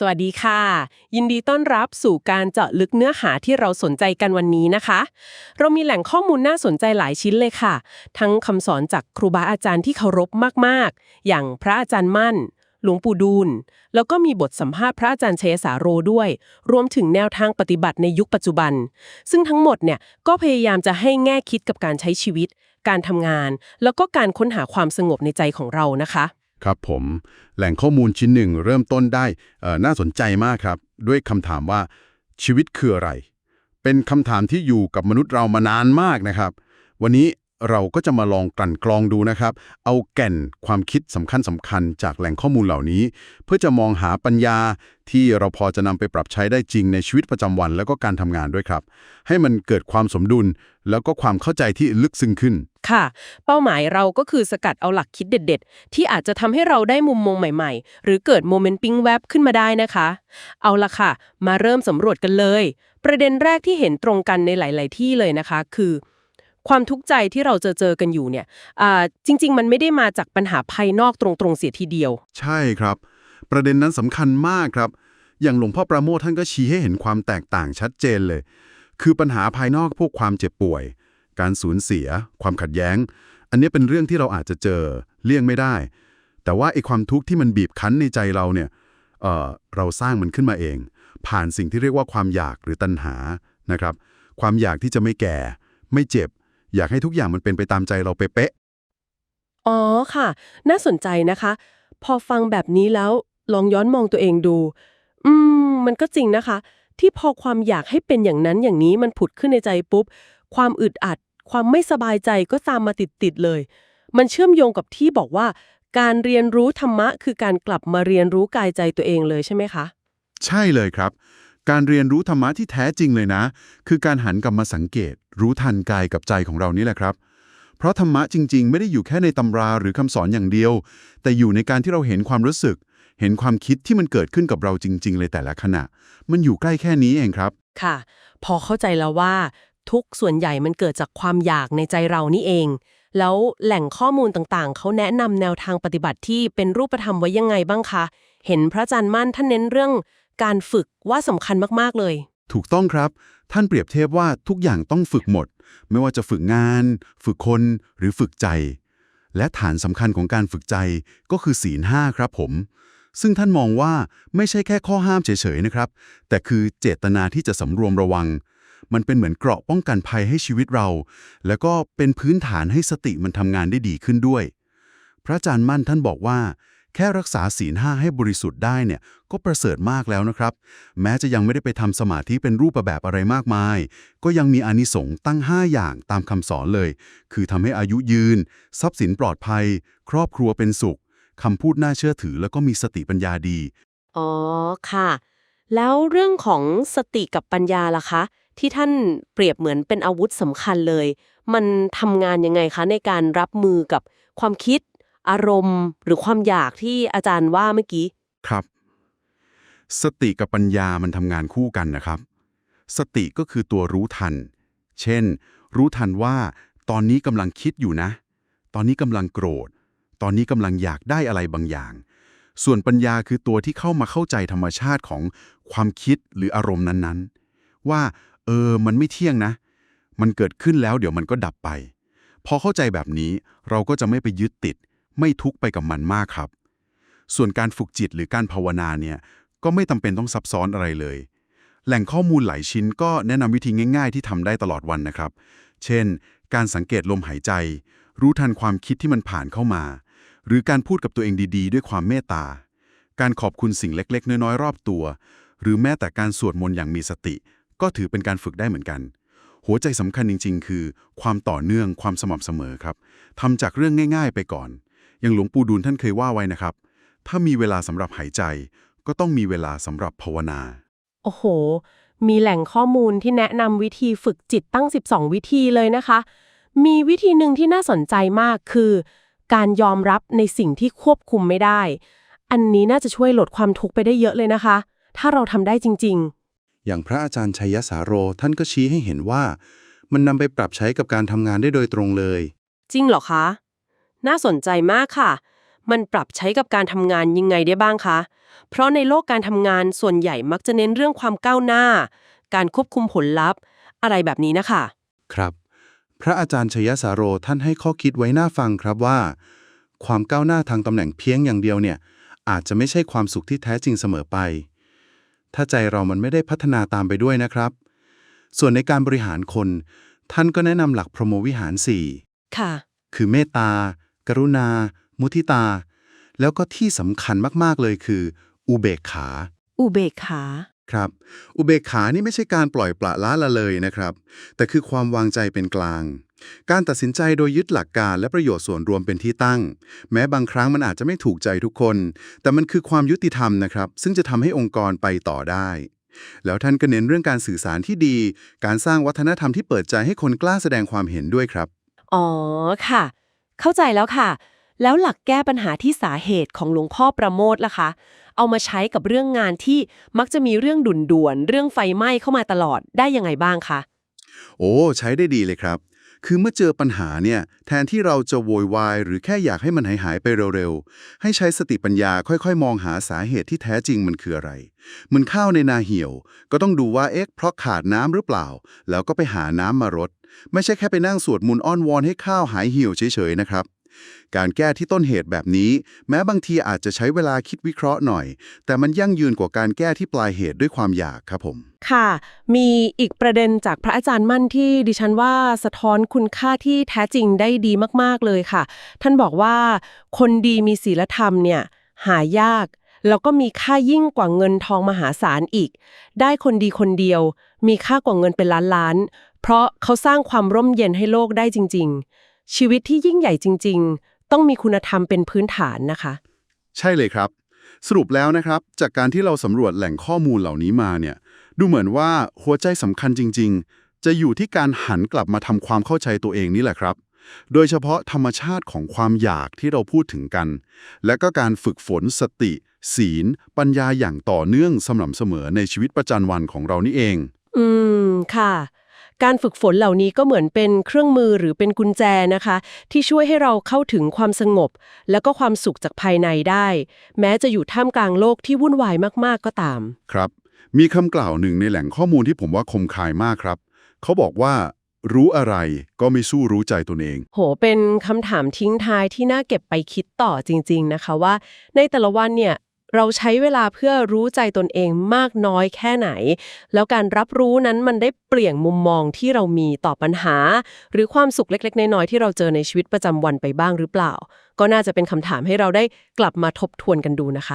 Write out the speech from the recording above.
สวัสดีค่ะ ยินดีต้อนรับสู่การเจาะลึกเนื้อหาที่เราสนใจกันวันนี้นะคะ เรามีแหล่งข้อมูลน่าสนใจหลายชิ้นเลยค่ะ ทั้งคำสอนจากครูบาอาจารย์ที่เคารพมากๆ อย่างพระอาจารย์มั่น หลวงปู่ดูลแล้วก็มีบทสัมภาษณ์พระอาจารย์เชยสาโรด้วย รวมถึงแนวทางปฏิบัติในยุคปัจจุบัน ซึ่งทั้งหมดเนี่ยก็พยายามจะให้แง่คิดกับการใช้ชีวิต การทำงาน แล้วก็การค้นหาความสงบในใจของเรานะคะ ครับผม แหล่งข้อมูลชิ้นหนึ่งเริ่มต้นได้น่าสนใจมากครับ ด้วยคำถามว่าชีวิตคืออะไร เป็นคำถามที่อยู่กับมนุษย์เรามานานมากนะครับ วันนี้ เราก็จะมาลองกลั่นกรองดูนะครับ เอาแก่นความคิดสำคัญสำคัญจากแหล่งข้อมูลเหล่านี้ เพื่อจะมองหาปัญญาที่เราพอจะนำไปปรับใช้ได้จริงในชีวิตประจำวันแล้วก็การทำงานด้วยครับ ให้มันเกิดความสมดุล แล้วก็ความเข้าใจที่ลึกซึ้งขึ้น ค่ะ เป้าหมายเราก็คือสกัดเอาหลักคิดเด็ด ๆ ที่อาจจะทำให้เราได้มุมมองใหม่ ๆ หรือเกิดโมเมนต์ปิ้งแวบขึ้นมาได้นะคะ เอาละค่ะ มาเริ่มสำรวจกันเลย ประเด็นแรกที่เห็นตรงกันในหลาย ๆ ที่เลยนะคะ คือ ความทุกข์ใจที่เราเจอเจอกันอยู่เนี่ยจริง ๆ มันไม่ได้มาจากปัญหาภายนอกตรงๆเสียทีเดียว ใช่ครับ ประเด็นนั้นสำคัญมากครับ อย่างหลวงพ่อประโมทท่านก็ชี้ให้เห็นความแตกต่างชัดเจนเลย คือปัญหาภายนอกพวกความเจ็บป่วย การสูญเสีย ความขัดแย้ง อันนี้เป็นเรื่องที่เราอาจจะเจอเลี่ยงไม่ได้ แต่ว่าไอ้ความทุกข์ที่มันบีบคั้นในใจเราเนี่ยเเราสร้างมันขึ้นมาเอง ผ่านสิ่งที่เรียกว่าความอยากหรือตัณหานะครับ ความอยากที่จะไม่แก่ ไม่เจ็บ อยากให้ทุกอย่างมันเป็นไปตามใจเราเป๊ะอ๋อค่ะ น่าสนใจนะคะ พอฟังแบบนี้แล้วลองย้อนมองตัวเองดู อืม มันก็จริงนะคะ ที่พอความอยากให้เป็นอย่างนั้นอย่างนี้มันผุดขึ้นในใจปุ๊บ ความอึดอัด ความไม่สบายใจก็ตามมาติดๆเลย มันเชื่อมโยงกับที่บอกว่า การเรียนรู้ธรรมะคือการกลับมาเรียนรู้กายใจตัวเองเลยใช่ไหมคะ ๆ ใช่เลยครับ การเรียนรู้ธรรมะที่แท้จริงเลยนะ คือการหันกลับมาสังเกต รู้ทันกายกับใจของเรานี่แหละครับ เพราะธรรมะจริง ๆ ไม่ได้อยู่แค่ในตำราหรือคำสอนอย่างเดียว แต่อยู่ในการที่เราเห็นความรู้สึก เห็นความคิดที่มันเกิดขึ้นกับเราจริง ๆ เลยแต่ละขณะ มันอยู่ใกล้แค่นี้เองครับ ค่ะ พอเข้าใจแล้วว่า ทุกส่วนใหญ่มันเกิดจากความอยากในใจเรานี่เอง แล้วแหล่งข้อมูลต่างๆ เขาแนะนำแนวทางปฏิบัติที่เป็นรูปธรรมไว้ยังไงบ้างคะ เห็นพระอาจารย์มั่นท่านเน้นเรื่องการฝึกว่าสำคัญมาก ๆ เลย ถูกต้องครับ ท่านเปรียบเทียบว่าทุกอย่างต้องฝึกหมด ไม่ว่าจะฝึกงาน ฝึกคนหรือฝึกใจ และฐานสำคัญของการฝึกใจก็คือศีลห้าครับผม ซึ่งท่านมองว่าไม่ใช่แค่ข้อห้ามเฉยๆนะครับ แต่คือเจตนาที่จะสำรวมระวัง มันเป็นเหมือนเกราะป้องกันภัยให้ชีวิตเรา แล้วก็เป็นพื้นฐานให้สติมันทำงานได้ดีขึ้นด้วย พระอาจารย์มั่นท่านบอกว่า แค่รักษาศีลห้าให้บริสุทธิ์ได้เนี่ยก็ประเสริฐมากแล้วนะครับ แม้จะยังไม่ได้ไปทำสมาธิเป็นรูปแบบอะไรมากมาย ก็ยังมีอานิสงส์ตั้ง 5 อย่างตามคำสอนเลย คือทำให้อายุยืน ทรัพย์สินปลอดภัย ครอบครัวเป็นสุขคำพูดน่าเชื่อถือแล้วก็มีสติปัญญาดี อ๋อค่ะ แล้วเรื่องของสติกับปัญญาล่ะคะ ที่ท่านเปรียบเหมือนเป็นอาวุธสำคัญเลย มันทำงานยังไงคะในการรับมือกับความคิด อารมณ์หรือความอยากที่อาจารย์ว่าเมื่อกี้ ครับ สติกับปัญญามันทำงานคู่กันนะครับ สติก็คือตัวรู้ทัน เช่น รู้ทันว่า ตอนนี้กำลังคิดอยู่นะ ตอนนี้กำลังโกรธ ตอนนี้กำลังอยากได้อะไรบางอย่าง ส่วนปัญญาคือตัวที่เข้ามาเข้าใจธรรมชาติของความคิดหรืออารมณ์นั้นๆ ว่า เออ มันไม่เที่ยงนะ มันเกิดขึ้นแล้วเดี๋ยวมันก็ดับไป พอเข้าใจแบบนี้เราก็จะไม่ไปยึดติด ไม่ทุกไปกับมันมากครับ ส่วนการฝึกจิตหรือการภาวนาเนี่ยก็ไม่จำเป็นต้องซับซ้อนอะไรเลย แหล่งข้อมูลหลายชิ้นก็แนะนำวิธีง่ายๆ ที่ทำได้ตลอดวันนะครับ เช่น การสังเกตลมหายใจ รู้ทันความคิดที่มันผ่านเข้ามา หรือการพูดกับตัวเองดีๆ ด้วยความเมตตา การขอบคุณสิ่งเล็ก ๆ น้อยๆ รอบตัว หรือแม้แต่การสวดมนต์อย่างมีสติ ก็ถือเป็นการฝึกได้เหมือนกัน หัวใจสำคัญจริง ๆ คือ ความต่อเนื่องความสม่ำเสมอครับทำจากเรื่องง่าย ๆ ไปก่อน อย่างหลวงปู่ดูลท่านเคยว่าไว้นะครับ ถ้ามีเวลาสำหรับหายใจ ก็ต้องมีเวลาสำหรับภาวนา โอ้โห มีแหล่งข้อมูลที่แนะนำวิธีฝึกจิตตั้ง 12 วิธีเลยนะคะ มีวิธีหนึ่งที่น่าสนใจมากคือ การยอมรับในสิ่งที่ควบคุมไม่ได้ อันนี้น่าจะช่วยลดความทุกข์ไปได้เยอะเลยนะคะ ถ้าเราทำได้จริงอย่างพระอาจารย์ชัยสาโรท่านก็ชี้ให้เห็นว่า มันนำไปปรับใช้กับการทำงานได้โดยตรงเลยๆจริงเหรอคะ น่าสนใจมากค่ะ มันปรับใช้กับการทำงานยังไงได้บ้างคะ เพราะในโลกการทำงานส่วนใหญ่มักจะเน้นเรื่องความก้าวหน้า การควบคุมผลลัพธ์ อะไรแบบนี้นะคะ ครับ พระอาจารย์ชยสาโรท่านให้ข้อคิดไว้น่าฟังครับว่า ความก้าวหน้าทางตำแหน่งเพียงอย่างเดียวเนี่ย อาจจะไม่ใช่ความสุขที่แท้จริงเสมอไป ถ้าใจเรามันไม่ได้พัฒนาตามไปด้วยนะครับ ส่วนในการบริหารคน ท่านก็แนะนำหลักพรหมวิหาร4ค่ะ คือเมตตา กรุณา มุทิตา แล้วก็ที่สำคัญมาก ๆ เลยคือ อุเบกขา อุเบกขา ครับ อุเบกขานี่ไม่ใช่การปล่อยปละละละเลยนะครับ แต่คือความวางใจเป็นกลาง การตัดสินใจโดยยึดหลักการและประโยชน์ส่วนรวมเป็นที่ตั้ง แม้บางครั้งมันอาจจะไม่ถูกใจทุกคน แต่มันคือความยุติธรรมนะครับ ซึ่งจะทำให้องค์กรไปต่อได้แล้วท่านก็เน้นเรื่องการสื่อสารที่ดี การสร้างวัฒนธรรมที่เปิดใจให้คนกล้าแสดงความเห็นด้วยครับ อ๋อค่ะ เข้าใจแล้วค่ะ แล้วหลักแก้ปัญหาที่สาเหตุของหลวงพ่อประโมทล่ะคะ เอามาใช้กับเรื่องงานที่มักจะมีเรื่องดุนด่วน เรื่องไฟไหม้เข้ามาตลอดได้ยังไงบ้างคะ โอ้ใช้ได้ดีเลยครับ คือเมื่อเจอปัญหาเนี่ย แทนที่เราจะโวยวาย หรือแค่อยากให้มันหายหายๆไปเร็วๆ ให้ใช้สติปัญญาค่อยๆ มองหาสาเหตุที่แท้จริงมันคืออะไร เหมันข้าวในนาเหี่ยว ก็ต้องดูว่าเอ๊ะเพราะขาดน้ำหรือเปล่า แล้วก็ไปหาน้ำมารด ไม่ใช่แค่ไปนั่งสวดมนต์อ้อนวอนให้ข้าวหายหี่ยวเฉยๆนะครับ การแก้ที่ต้นเหตุแบบนี้ แม้บางทีอาจจะใช้เวลาคิดวิเคราะห์หน่อย แต่มันยั่งยืนกว่าการแก้ที่ปลายเหตุด้วยความอยากครับผม ค่ะ มีอีกประเด็นจากพระอาจารย์มั่นที่ดิฉันว่าสะท้อนคุณค่าที่แท้จริงได้ดีมากๆเลยค่ะ ท่านบอกว่า คนดีมีศีลธรรมเนี่ยหายากแล้วก็มีค่ายิ่งกว่าเงินทองมหาศาลอีก ได้คนดีคนเดียว มีค่ากว่าเงินเป็นล้านล้าน เพราะเขาสร้างความร่มเย็นให้โลกได้จริง ๆ ชีวิตที่ยิ่งใหญ่จริง ๆ ต้องมีคุณธรรมเป็นพื้นฐานนะคะ ใช่เลยครับ สรุปแล้วนะครับ จากการที่เราสำรวจแหล่งข้อมูลเหล่านี้มาเนี่ย ดูเหมือนว่าหัวใจสำคัญจริง ๆ จะอยู่ที่การหันกลับมาทำความเข้าใจตัวเองนี่แหละครับโดยเฉพาะธรรมชาติของความอยากที่เราพูดถึงกัน และก็การฝึกฝนสติ ศีล ปัญญาอย่างต่อเนื่องสม่ำเสมอในชีวิตประจำวันของเรานี่เอง อืม ค่ะ การฝึกฝนเหล่านี้ก็เหมือนเป็นเครื่องมือหรือเป็นกุญแจนะคะ ที่ช่วยให้เราเข้าถึงความสงบ แล้วก็ความสุขจากภายในได้ แม้จะอยู่ท่ามกลางโลกที่วุ่นวายมากๆก็ตาม ครับ มีคำกล่าวหนึ่งในแหล่งข้อมูลที่ผมว่าคมคายมากครับ เขาบอกว่ารู้อะไรก็ไม่สู้รู้ใจตนเอง โห เป็นคำถามทิ้งท้ายที่น่าเก็บไปคิดต่อจริง ๆ นะคะว่า ในแต่ละวันเนี่ย เราใช้เวลาเพื่อรู้ใจตนเองมากน้อยแค่ไหน แล้วการรับรู้นั้นมันได้เปลี่ยนมุมมองที่เรามีต่อปัญหา หรือความสุขเล็ก ๆ น้อยๆที่เราเจอในชีวิตประจำวันไปบ้างหรือเปล่า ก็น่าจะเป็นคำถามให้เราได้กลับมาทบทวนกันดูนะคะ